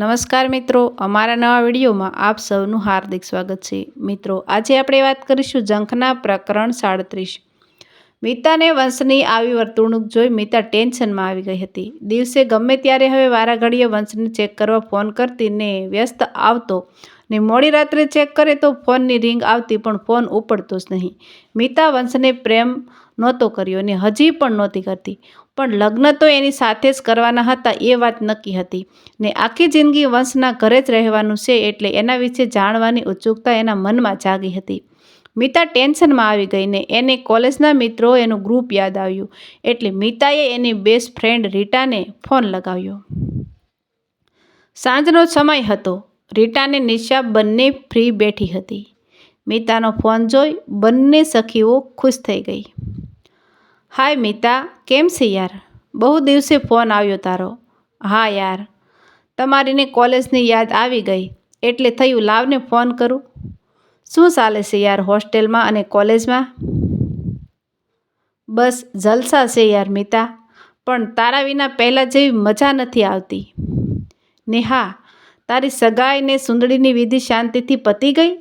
નમસ્કાર મિત્રો, અમારા નવા વિડીયોમાં આપ સૌનું હાર્દિક સ્વાગત છે. મિત્રો, આજે આપણે વાત કરીશું જંખના પ્રકરણ સાડત્રીસ. મિતાને વંશની આવી વર્તણૂક જોઈ મિતા ટેન્શનમાં આવી ગઈ હતી. દિવસે ગમે ત્યારે હવે વારાઘડીએ વંશને ચેક કરવા ફોન કરતી ને વ્યસ્ત આવતો ને મોડી રાત્રે ચેક કરે તો ફોનની રિંગ આવતી પણ ફોન ઉપડતો જ નહીં. મિતા વંશને પ્રેમ નહોતો કર્યો ને હજી પણ નહોતી કરતી. પણ લગ્ન તો એની સાથે જ કરવાના હતા એ વાત નક્કી હતી. ને આખી જિંદગી વંશના ઘરે જ રહેવાનું છે એટલે એના વિશે જાણવાની ઉત્સુકતા એના મનમાં જાગી હતી. મીતા ટેન્શનમાં આવી ગઈ ને એને કોલેજના મિત્રો એનું ગ્રુપ યાદ આવ્યું. એટલે મીતાએ એની બેસ્ટ ફ્રેન્ડ રીટાને ફોન લગાવ્યો. સાંજનો સમય હતો. રીટાને નિશા બંને ફ્રી બેઠી હતી. મીતાનો ફોન જોઈ બંને સખીઓ ખુશ થઈ ગઈ. હાય મિતા, કેમ છે યાર? બહુ દિવસે ફોન આવ્યો તારો. હા યાર. તમારીને કોલેજની યાદ આવી ગઈ, એટલે થયું, લાવને ફોન કરું. શું ચાલે છે યાર, હોસ્ટેલમાં અને કોલેજમાં? બસ જલસા છે યાર મિતા, પણ તારા વિના પહેલાં જેવી મજા નથી આવતી. ને હા તારી સગાઈ ને સુંદડીની વિધિ શાંતિથી પતી ગઈ?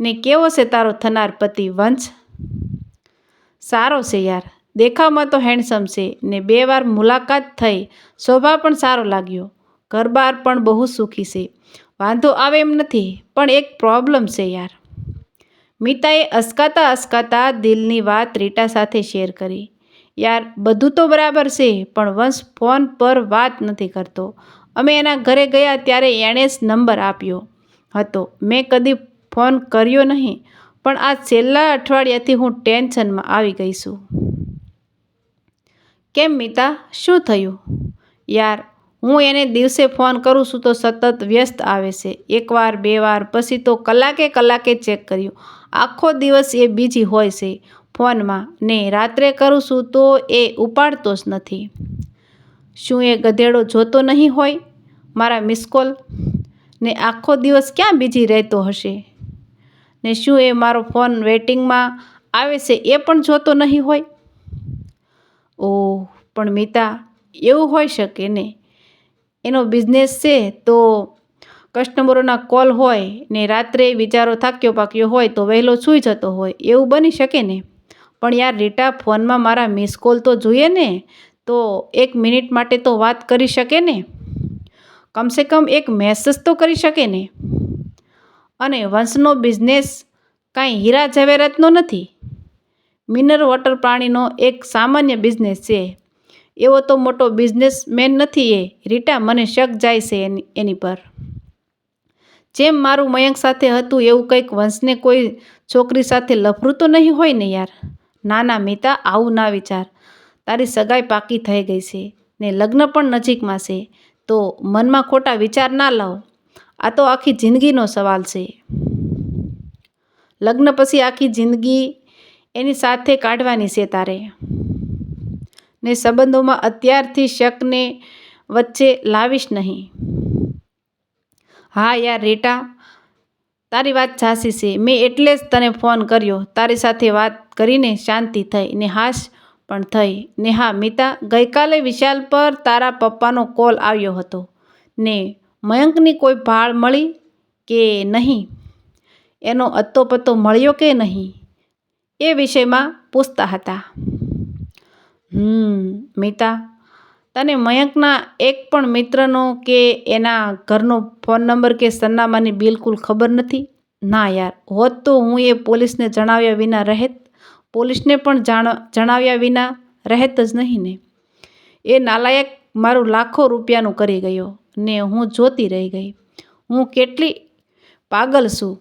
ને કેવો છે તારો થનાર પતિ વંશ? સારો છે યાર. દેખાવમાં તો હેન્ડસમ છે ને બે વાર મુલાકાત થઈ, શોભા પણ સારો લાગ્યો. ઘરબાર પણ બહુ સુખી છે. વાંધો આવે એમ નથી, પણ એક પ્રોબ્લેમ છે યાર. મીતાએ અસકાતા અસકાતા દિલની વાત રીટા સાથે શેર કરી. યાર, બધું તો બરાબર છે, પણ વંશ ફોન પર વાત નથી કરતો. અમે એના ઘરે ગયા ત્યારે એણે જ નંબર આપ્યો હતો. મેં કદી ફોન કર્યો નહીં, પણ આ છેલ્લા અઠવાડિયાથી હું ટેન્શનમાં આવી ગઈ છું. કેમ મિતા, શું થયું? યાર, હું એને દિવસે ફોન કરું છું તો સતત વ્યસ્ત આવે છે. એકવાર, બે વાર, પછી તો કલાકે કલાકે ચેક કર્યું. આખો દિવસ એ બીજી હોય છે. ફોનમાં ને રાત્રે કરું છું તો એ ઉપાડતો જ નથી. શું એ ગધેડો જોતો નહીં હોય? મારા મિસકોલ ને આખો દિવસ ક્યાં બીજી રહેતો હશે? ને શું એ મારો ફોન વેટિંગમાં આવે છે એ પણ જોતો નહીં હોય? ઓહ, પણ મિતા, એવું હોઈ શકે ને. એનો બિઝનેસ છે તો કસ્ટમરોના કોલ હોય ને રાત્રે વિચારો થાક્યો પાક્યો હોય તો વહેલો સૂઈ જતો હોય, એવું બની શકે ને? પણ યાર રીટા, ફોનમાં મારા મિસ કોલ તો જોઈએ ને? તો એક મિનિટ માટે તો વાત કરી શકે ને? કમસે કમ એક મેસેજ તો કરી શકે ને? અને વંશનો બિઝનેસ કાંઈ હીરા ઝવેરાતનો નથી. મિનર વોટર પ્રાણીનો એક સામાન્ય બિઝનેસ છે. એવો તો મોટો બિઝનેસમેન નથી એ. રીટા મને શક જાય છે એની એની પર. જેમ મારું મયંક સાથે હતું એવું કંઈક વંશને કોઈ છોકરી સાથે લફરું તો નહીં હોય ને યાર? ના ના મિતા, આવું ના વિચાર. તારી સગાઈ પાકી થઈ ગઈ છે ને લગ્ન પણ નજીકમાં છે. તો મનમાં ખોટા વિચાર ના લાવો. આ તો આખી જિંદગીનો સવાલ છે. લગ્ન પછી આખી જિંદગી એની સાથે કાઢવાની છે તારે. ને સંબંધોમાં અત્યારથી શકને વચ્ચે લાવીશ નહીં. હા યાર રેટા, તારી વાત ઝાંસી છે. મેં એટલે જ તને ફોન કર્યો. તારી સાથે વાત કરીને શાંતિ થઈ ને હાશ પણ થઈ. ને હા મિતા, ગઈકાલે વિશાલ પર તારા પપ્પાનો કોલ આવ્યો હતો. ને મયંકની કોઈ ભાળ મળી કે નહીં? એનો અત્તો પત્તો મળ્યો કે નહીં? એ વિષયમાં પૂછતા હતા. હમ, મિતા, તને મયંકના એક પણ મિત્રનો કે એના ઘરનો ફોન નંબર કે સરનામાની બિલકુલ ખબર નથી? ના યાર, હોત તો હું એ પોલીસને જણાવ્યા વિના રહેત. પોલીસને પણ જાણ, જણાવ્યા વિના રહેત જ નહીં ને. એ નાલાયક મારું લાખો રૂપિયાનું કરી ગયો. ને હું જોતી રહી ગઈ. હું કેટલી પાગલ છું.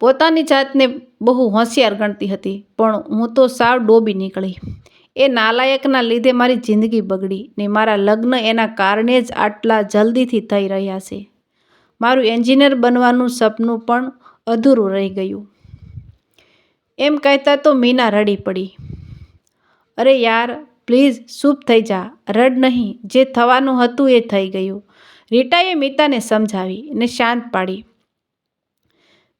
પોતાની જાતને બહુ હોશિયાર ગણતી હતી, પણ હું તો સાવ ડોબી નીકળી. એ નાલાયકના લીધે મારી જિંદગી બગડી ને મારા લગ્ન એના કારણે જ આટલા જલ્દીથી થઈ રહ્યા છે. મારું એન્જિનિયર બનવાનું સપનું પણ અધૂરું રહી ગયું. એમ કહેતા તો મીના રડી પડી. અરે યાર પ્લીઝ ચૂપ થઈ જા, રડ નહીં, જે થવાનું હતું એ થઈ ગયું. રીટાએ મીતાને સમજાવી ને શાંત પાડી.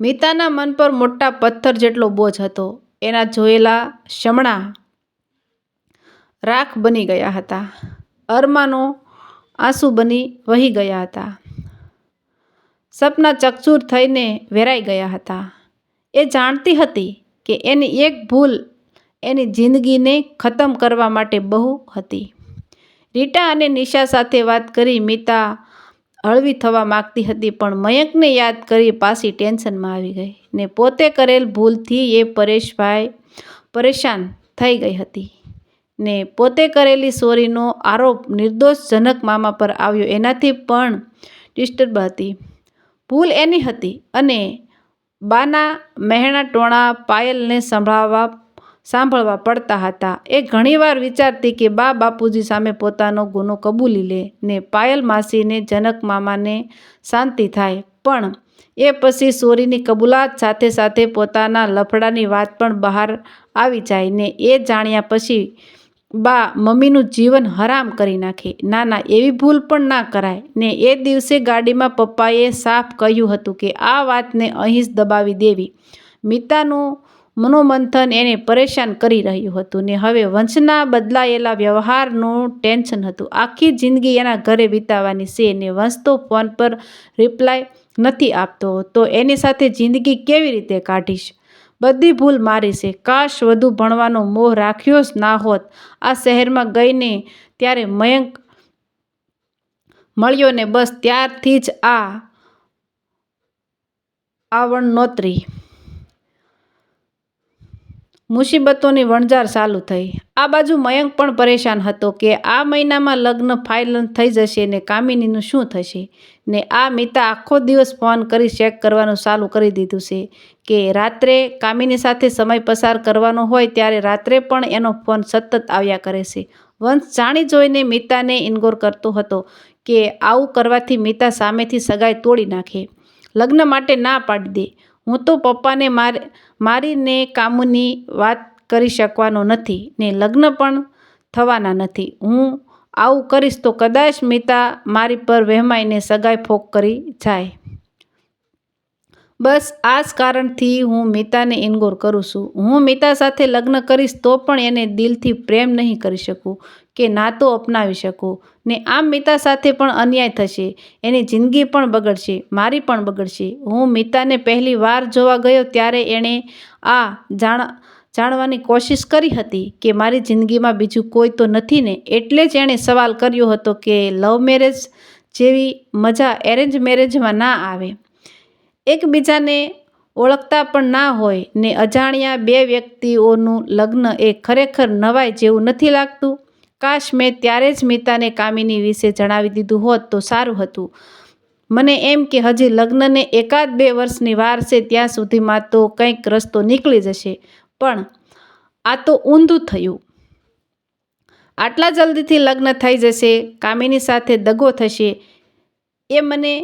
મિતાના મન પર મોટા પથ્થર જેટલો બોજ હતો. એના જોયેલા શમણા રાખ બની ગયા હતા. અરમાનો આંસુ બની વહી ગયા હતા. સપના ચકચૂર થઈને વેરાઈ ગયા હતા. એ જાણતી હતી કે એની એક ભૂલ એની જિંદગીને ખતમ કરવા માટે બહુ હતી. રીટા અને નિશા સાથે વાત કરી મિતા હળવી થવા માગતી હતી, પણ મયંકને યાદ કરી પાછી ટેન્શનમાં આવી ગઈ ને પોતે કરેલ ભૂલથી એ પરેશભાઈ પરેશાન થઈ ગઈ હતી ને પોતે કરેલી સોરીનો આરોપ નિર્દોષજનક મામા પર આવ્યો, એનાથી પણ ડિસ્ટર્બ હતી. ભૂલ એની હતી અને બાના મહેણા ટોણા પાયલને સંભળાવવા સાંભળવા પડતા હતા. એ ઘણીવાર વિચારતી કે બા બાપુજી સામે પોતાનો ગુનો કબૂલી લે ને પાયલ માસીને જનક મામાને શાંતિ થાય. પણ એ પછી સોરીની કબૂલાત સાથે સાથે પોતાના લફડાની વાત પણ બહાર આવી જાય ને એ જાણ્યા પછી બા મમ્મીનું જીવન હરામ કરી નાખે. ના ના એવી ભૂલ પણ ના કરાય. ને એ દિવસે ગાડીમાં પપ્પાએ સાફ કહ્યું હતું કે આ વાતને અહીં જ દબાવી દેવી. મિતાનું મનોમંથન એને પરેશાન કરી રહ્યું હતું ને હવે વંશના બદલાયેલા વ્યવહારનું ટેન્શન હતું. આખી જિંદગી એના ઘરે વિતાવાની છે ને વંશ તો ફોન પર રિપ્લાય નથી આપતો તો એની સાથે જિંદગી કેવી રીતે કાઢીશ? બધી ભૂલ મારી છે. કાશ વધુ ભણવાનો મોહ રાખ્યો જ ના હોત. આ શહેરમાં ગઈને ત્યારે મયંક મળ્યો ને બસ ત્યારથી જ આ આવણ નોતરી. મુસીબતોની વણઝાર ચાલુ થઈ. આ બાજુ મયંક પણ પરેશાન હતો કે આ મહિનામાં લગ્ન ફાઇનલ થઈ જશે ને કામિનીનું શું થશે ને આ મિતા આખો દિવસ ફોન કરી ચેક કરવાનું ચાલુ કરી દીધું છે કે રાત્રે કામિની સાથે સમય પસાર કરવાનો હોય ત્યારે રાત્રે પણ એનો ફોન સતત આવ્યા કરે છે. વંશ જાણી જોઈને મિતાને ઇનગોર કરતો હતો કે આવું કરવાથી મિતા સામેથી સગાઈ તોડી નાખે. લગ્ન માટે ના પાડી દે. હું તો પપ્પાને માર, મારીને કામની વાત કરી શકવાનો નથી ને લગ્ન પણ થવાના નથી. હું આવું કરીશ તો કદાચ મિતા મારી પર વહેમાઈને સગાઈ ફોક કરી જાય. બસ આ જ કારણથી હું મિતાને ઇનગોર કરું છું. હું મિતા સાથે લગ્ન કરીશ તો પણ એને દિલથી પ્રેમ નહીં કરી શકું. કે નાતો અપનાવી શકું? ને આમ મિતા સાથે પણ અન્યાય થશે. એની જિંદગી પણ બગડશે, મારી પણ બગડશે. હું મિતાને પહેલી વાર જોવા ગયો ત્યારે એણે આ જાણ, જાણવાની કોશિશ કરી હતી કે મારી જિંદગીમાં બીજું કોઈ તો નથી ને? એટલે જ એણે સવાલ કર્યો હતો કે લવ મેરેજ જેવી મજા એરેન્જ મેરેજમાં ના આવે. એકબીજાને ઓળખતા પણ ના હોય ને અજાણ્યા બે વ્યક્તિઓનું લગ્ન એ ખરેખર નવાય જેવું નથી લાગતું. કાશ મેં ત્યારે જ મિતાને કામિની વિશે જણાવી દીધું હોત તો સારું હતું. મને એમ કે હજી લગ્નને એકાદ બે વર્ષની વાર છે ત્યાં સુધીમાં તો કંઈક રસ્તો નીકળી જશે. પણ આ તો ઊંધું થયું. આટલા જલ્દીથી લગ્ન થઈ જશે, કામિની સાથે દગો થશે, એ મને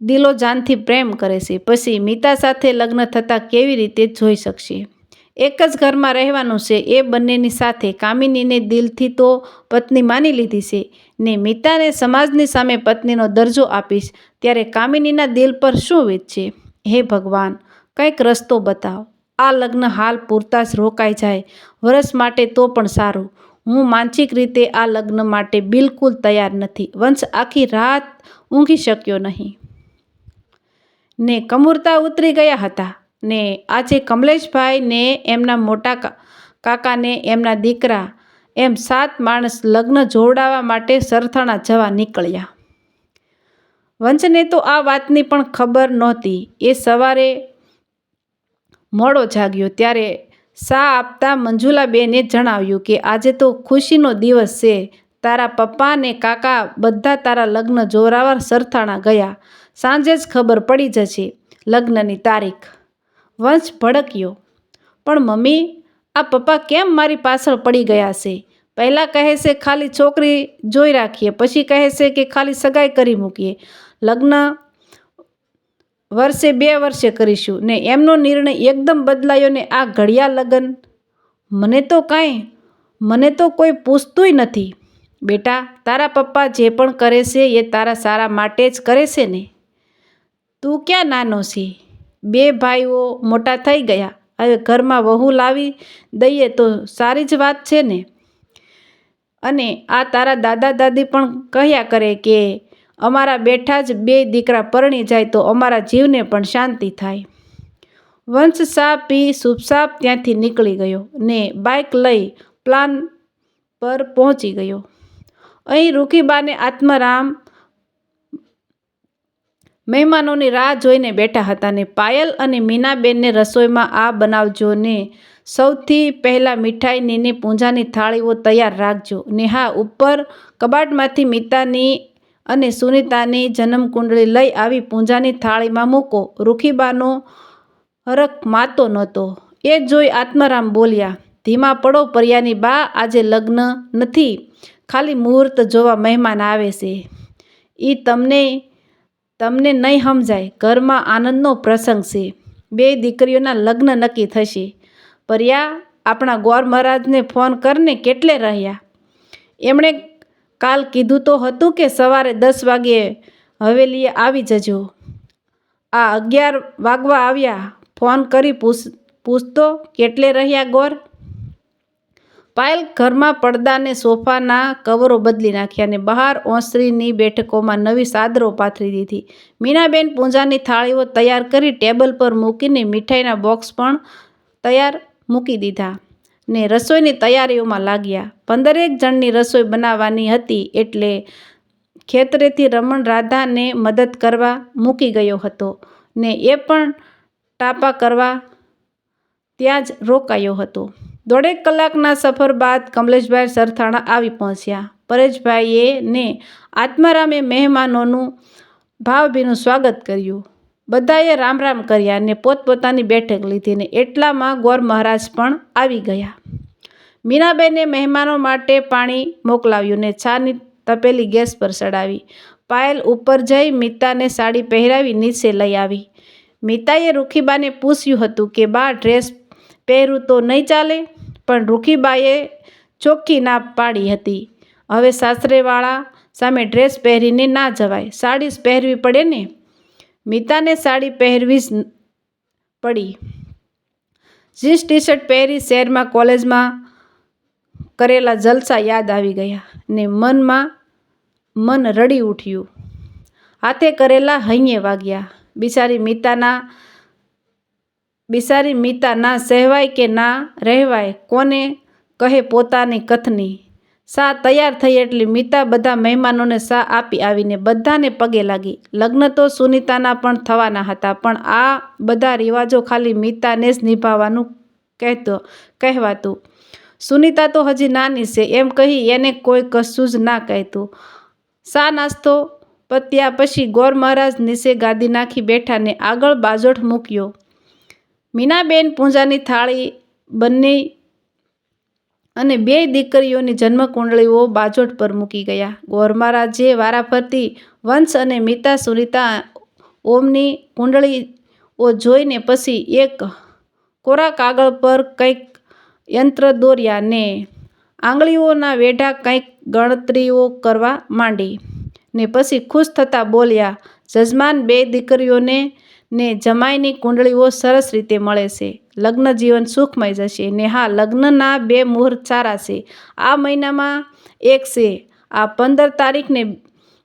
દિલો જાનથી પ્રેમ કરે છે. પછી મિતા સાથે લગ્ન થતાં કેવી રીતે જોઈ શકશે? એક જ ઘરમાં રહેવાનું છે. એ બંનેની સાથે કામિનીને દિલથી તો પત્ની માની લીધી છે. ને મિતાને સમાજની સામે પત્નીનો દરજ્જો આપીશ. ત્યારે કામિનીના દિલ પર શું વીતશે હે ભગવાન, કંઈક રસ્તો બતાવ. આ લગ્ન હાલ પૂરતા જ રોકાઈ જાય. વરસ માટે તો પણ સારું. હું માનસિક રીતે આ લગ્ન માટે બિલકુલ તૈયાર નથી. વંશ આખી રાત ઊંઘી શક્યો નહીં. ને કમુરતા ઉતરી ગયા હતા. ને આજે કમલેશભાઈને એમના મોટા કાકાને એમના દીકરા, એમ સાત માણસ લગ્ન જોડાવા માટે સરથાણા જવા નીકળ્યા. વંશને તો આ વાતની પણ ખબર નહોતી. એ સવારે મોડો જાગ્યો ત્યારે સા આપતા મંજુલાબેને જણાવ્યું કે આજે તો ખુશીનો દિવસ છે. તારા પપ્પા ને કાકા બધા તારા લગ્ન જોરાવર સરથાણા ગયા. સાંજે જ ખબર પડી જશે લગ્નની તારીખ. વંશ ભડક્યો. પણ મમ્મી, આ પપ્પા કેમ મારી પાછળ પડી ગયા છે? પહેલાં કહે છે ખાલી છોકરી જોઈ રાખીએ, પછી કહે છે કે ખાલી સગાઈ કરી મૂકીએ. લગ્ન વર્ષે બે વર્ષે કરીશું. ને એમનો નિર્ણય એકદમ બદલાયો ને આ ઘડિયા લગ્ન. મને તો કાંઈ, મને તો કોઈ પૂછતુંય નથી. બેટા, તારા પપ્પા જે પણ કરે છે એ તારા સારા માટે જ કરે છે ને? તું ક્યાં નાનો છે? બે ભાઈઓ મોટા થઈ ગયા. હવે ઘરમાં વહુ લાવી દઈએ તો સારી જ વાત છે ને? અને આ તારા દાદા દાદી પણ કહ્યા કરે કે અમારા બેઠા જ બે દીકરા પરણી જાય તો અમારા જીવને પણ શાંતિ થાય. વંશ સાપ પી સુપસાપ ત્યાંથી નીકળી ગયો ને બાઇક લઈ પ્લાન પર પહોંચી ગયો. અહીં રૂખીબાને આત્મારામ મહેમાનોની રાહ જોઈને બેઠા હતા ને પાયલ અને મીનાબેનને રસોઈમાં આ બનાવજો ને સૌથી પહેલાં મીઠાઈની પૂંજાની થાળીઓ તૈયાર રાખજો. ને હા ઉપર કબાટમાંથી મિતાની અને સુનિતાની જન્મકુંડળી લઈ આવી પૂંજાની થાળીમાં મૂકો. રૂખીબાનો હરખ માતો નહોતો. એ જોઈ આત્મારામ બોલ્યા, ધીમા પડો પર્યાની બા, આજે લગ્ન નથી. ખાલી મુહૂર્ત જોવા મહેમાન આવે છે. એ તમને તમને નહીં સમજાય. ઘરમાં આનંદનો પ્રસંગ છે. બે દીકરીઓના લગ્ન નક્કી થશે. પર્યા, આપણા ગોર મહારાજને ફોન કરીને કેટલે રહ્યા? એમણે કાલ કીધું તો હતું કે સવારે દસ વાગ્યે હવેલીએ આવી જજો. આ અગિયાર વાગવા આવ્યા. ફોન કરી પૂછ, પૂછતો, કેટલે રહ્યા ગોર? પાયલ ઘરમાં પડદાને સોફાના કવરો બદલી નાખ્યા અને બહાર ઓસરીની બેઠકોમાં નવી સાદરો પાથરી દીધી. મીનાબેન પૂંજાની થાળીઓ તૈયાર કરી ટેબલ પર મૂકીને મીઠાઈના બોક્સ પણ તૈયાર મૂકી દીધા ને રસોઈની તૈયારીઓમાં લાગ્યા. પંદરેક જણની રસોઈ બનાવવાની હતી એટલે ખેતરેથી રમણ રાધાને મદદ કરવા મૂકી ગયો હતો ને એ પણ ટાપા કરવા ત્યાં જ રોકાયો હતો. દોઢેક કલાકના સફર બાદ કમલેશભાઈ સરથાણા આવી પહોંચ્યા. પરેશભાઈએ ને આત્મારામે મહેમાનોનું ભાવભીનું સ્વાગત કર્યું. બધાએ રામ રામ કર્યા ને પોતપોતાની બેઠક લીધી ને એટલામાં ગોર મહારાજ પણ આવી ગયા. મીનાબેને મહેમાનો માટે પાણી મોકલાવ્યું ને છાની તપેલી ગેસ પર ચડાવી. પાયલ ઉપર જઈ મિતાને સાડી પહેરાવી નીચે લઈ આવી. મિતાએ રૂખીબાને પૂછ્યું હતું કે, બા, ડ્રેસ પહેરું તો નહીં ચાલે? પણ રૂખીબાઈએ ચોખ્ખી ના પાડી હતી. હવે સાસરેવાળા સામે ડ્રેસ પહેરીને ના જવાય. સાડી જ પહેરવી પડે ને? મિતાને સાડી પહેરવી જ પડી. જીન્સ ટી શર્ટ પહેરી શહેરમાં કોલેજમાં કરેલા જલસા યાદ આવી ગયા ને મનમાં મન રડી ઉઠ્યું. હાથે કરેલા હૈયે વાગ્યા. બિચારી મિતાના બિચારી મિતા ના સહેવાય કે ના રહેવાય, કોને કહે પોતાની કથની? સા તૈયાર થઈ એટલે મિતા બધા મહેમાનોને સા આપી આવીને બધાને પગે લાગી. લગ્ન તો સુનિતાના પણ થવાના હતા, પણ આ બધા રિવાજો ખાલી મિતાને જ નિભાવવાનું કહેતો, કહેવાતું. સુનિતા તો હજી નાની છે, એમ કહી એને કોઈ કશું જ ના કહેતું. સા નાસ્તો પત્યા પછી ગોર મહારાજ નીચે ગાદી નાખી બેઠાને આગળ બાજોઠ મૂક્યો. મીનાબેન પૂંજાની થાળી, બંને અને બે દીકરીઓની જન્મકુંડળીઓ બાજોટ પર મૂકી ગયા. ગોરમહારાજે વારાફરતી વંશ અને મિતા સુનિતા ઓમની કુંડળીઓ જોઈને પછી એક કોરા કાગળ પર કંઈક યંત્ર દોર્યા ને આંગળીઓના વેઢા કંઈક ગણતરીઓ કરવા માંડી ને પછી ખુશ થતાં બોલ્યા, જજમાન, બે દીકરીઓને ને જમાઈની કુંડળીઓ સરસ રીતે મળે છે. લગ્ન જીવન સુખમય જશે ને હા, લગ્નના બે મુહૂર્ત સારા છે. આ મહિનામાં એક છે. આ પંદર તારીખને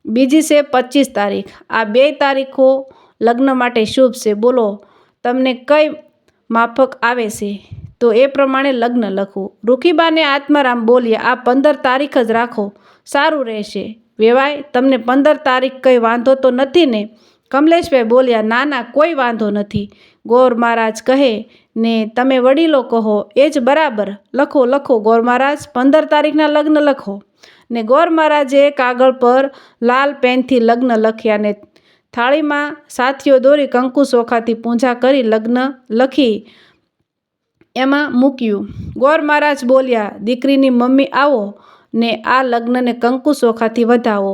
બીજી છે પચીસ તારીખ. આ બે તારીખો લગ્ન માટે શુભ છે. બોલો, તમને કઈ માફક આવે છે? તો એ પ્રમાણે લગ્ન લખો. રૂખીબાને આત્મારામ બોલ્યા, આ પંદર તારીખ જ રાખો. સારું રહેશે. વેવાય, તમને પંદર તારીખ કંઈ વાંધો તો નથી ને? કમલેશભાઈ બોલ્યા, ના ના, કોઈ વાંધો નથી. ગોર મહારાજ કહે, ને તમે વડીલો કહો, એ જ બરાબર. લખો લખો, ગોર મહારાજ, પંદર તારીખના લગ્ન લખો. ને ગોર મહારાજે કાગળ પર લાલ પેનથી લગ્ન લખ્યા ને થાળીમાં સાથીઓ દોરી કંકુ ચોખાથી પૂજા કરી લગ્ન લખી એમાં મૂક્યું. ગોર મહારાજ બોલ્યા, દીકરીની મમ્મી આવો ને આ લગ્નને કંકુ ચોખાથી વધાવો.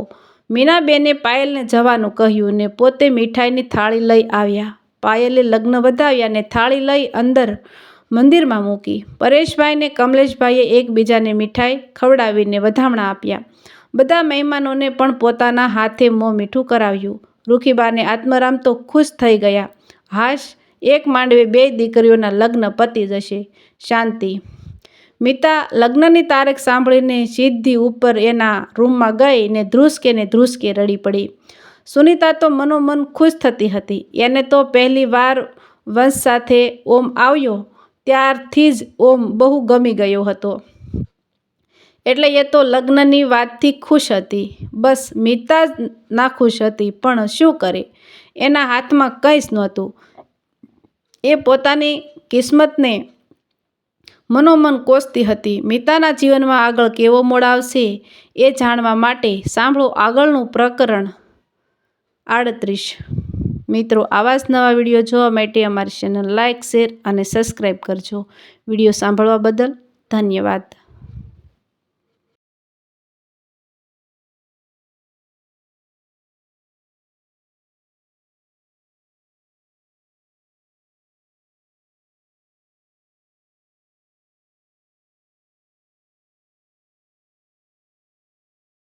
મીનાબેને પાયલને જવાનું કહ્યું ને પોતે મીઠાઈની થાળી લઈ આવ્યા. પાયલે લગ્ન વધાવ્યા ને થાળી લઈ અંદર મંદિરમાં મૂકી. પરેશભાઈને કમલેશભાઈએ એકબીજાને મીઠાઈ ખવડાવીને વધામણા આપ્યા. બધા મહેમાનોને પણ પોતાના હાથે મોં મીઠું કરાવ્યું. રૂખીબાને આત્મરામ તો ખુશ થઈ ગયા. હાશ, એક માંડવે બે દીકરીઓના લગ્ન પતી જશે. શાંતિ. મિતા લગ્નની તારીખ સાંભળીને સીધી ઉપર એના રૂમમાં ગઈ ને ધ્રુસકે ને ધ્રુસકે રડી પડી. સુનિતા તો મનોમન ખુશ થતી હતી. એને તો પહેલી વાર વંશ સાથે ઓમ આવ્યો, ત્યારથી જ ઓમ બહુ ગમી ગયો હતો. એટલે એ તો લગ્નની વાતથી ખુશ હતી. બસ મિતા જ નાખુશ હતી, પણ શું કરે? એના હાથમાં કંઈ જ નહોતું. એ પોતાની કિસ્મતને મનોમન કોસતી હતી. મિતાના જીવનમાં આગળ કેવો મોડ આવશે એ જાણવા માટે સાંભળો આગળનું પ્રકરણ. આડત્રીસ. મિત્રો, આવા જ નવા વીડિયો જોવા માટે અમારી ચેનલ લાઇક શેર અને સબસ્ક્રાઈબ કરજો. વીડિયો સાંભળવા બદલ ધન્યવાદ.